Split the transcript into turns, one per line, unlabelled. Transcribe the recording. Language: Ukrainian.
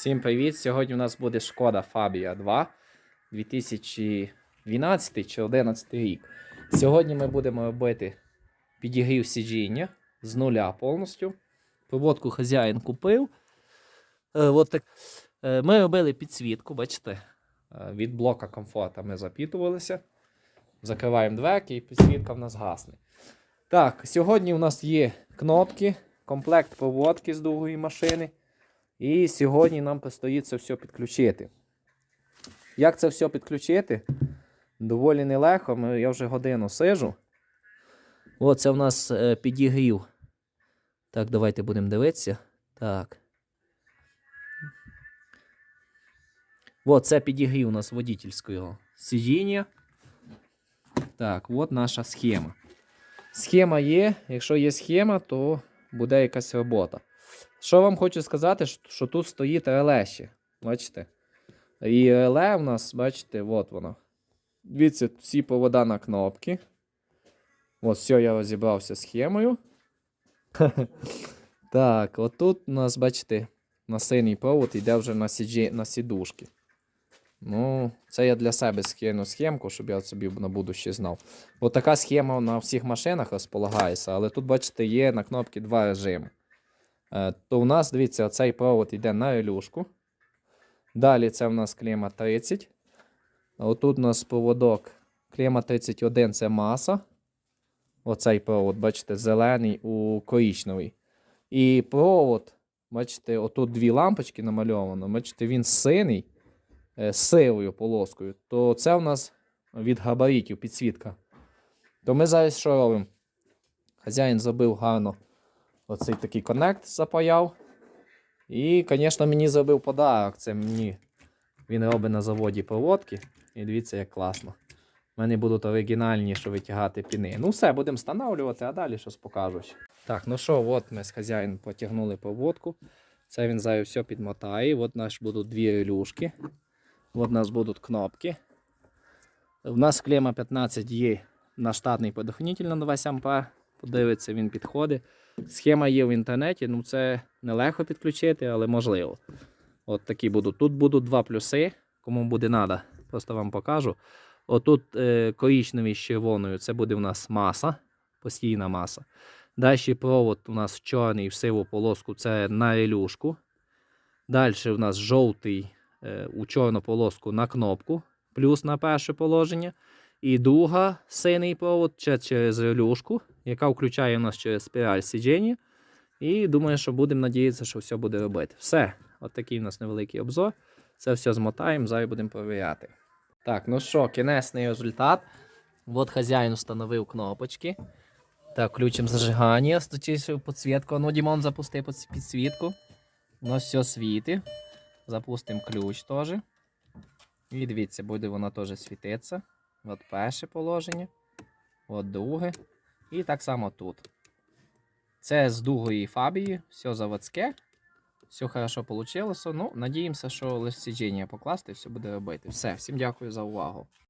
Всім привіт! Сьогодні у нас буде шкода Fabia 2 2012 чи 2011 рік. Сьогодні ми будемо робити підігрів сидіння з нуля повністю. Проводку хазяїн купив. Е, от так. Е, Ми робили підсвітку, бачите, е, від блока комфорту ми запітувалися. Закриваємо дверки і підсвітка в нас гасне. Так, сьогодні у нас є кнопки, комплект проводки з другої машини. І сьогодні нам предстоїть це все підключити. Як це все підключити? Доволі нелегко. Я вже годину сижу. Оце в нас е, підігрів. Так, давайте будемо дивитися. Так. От це підігрів у нас водительського сидіння. Так, от наша схема. Схема є. Якщо є схема, то буде якась робота. Що вам хочу сказати, що- тут стоїть реле ще. Бачите? І реле у нас, бачите, от воно. Дивіться, всі провода на кнопки. От, все, я розібрався схемою. так, отут у нас, бачите, на синій провод йде вже на, сіджі, на сідушки. Ну, це я для себе скину схемку, щоб я собі на будуще знав. От така схема на всіх машинах розполагається, але тут, бачите, є на кнопці два режими. Е, То у нас, дивіться, цей провод йде на релюшку. Далі це у нас клема 30. А Отут у нас проводок клема 31 це маса. Оцей провод, бачите, зелений у коричневий. І провод, бачите, отут дві лампочки намальовано. Бачите, він синий е, з сивою полоскою. То це у нас від габаритів підсвітка. То ми зараз що робимо? Хазяїн забив гарно оцей такий коннект запаяв. І, звісно, мені зробив подарок. Це мені він робить на заводі проводки. І дивіться, як класно. У мене будуть оригінальні, що витягати піни. Ну, все, будемо встановлювати, а далі щось покажу. Так, ну що, от ми з хазяїном потягнули проводку. Це він зараз все підмотає. От у нас будуть дві релюшки. От у нас будуть кнопки. У нас клема 15 є на штатний предохранитель на 20 А. Подивиться, він підходить. Схема є в інтернеті, ну це нелегко підключити, але можливо. От такі будуть. Тут будуть два плюси, кому буде треба, просто вам покажу. Отут е, коричневий з червоною це буде у нас маса, постійна маса. Далі провод у нас чорний в сиву полоску це на релюшку. Далі у нас жовтий е, у чорну полоску на кнопку, плюс на перше положення. І друга синій провод ще через релюшку, яка включає у нас через спіраль сидження. І думаю, що будемо надіятися, що все буде робити. Все, от такий у нас невеликий обзор. Це все змотаємо, зараз будемо перевіряти. Так, ну що, кінесний результат. От хазяїн встановив кнопочки. Так, включимо зажигання, сточив підсвітку. Ну, Дімон запустив підс- підсвітку. Ну, все світить. Запустимо ключ теж. І дивіться, буде вона теж світитися. От перше положення. От друге. І так само тут. Це з дугої фабії, все заводське. Все хорошо вийшло. Ну, надіємося, що лише сидження покласти, все буде робити. Все, всім дякую за увагу.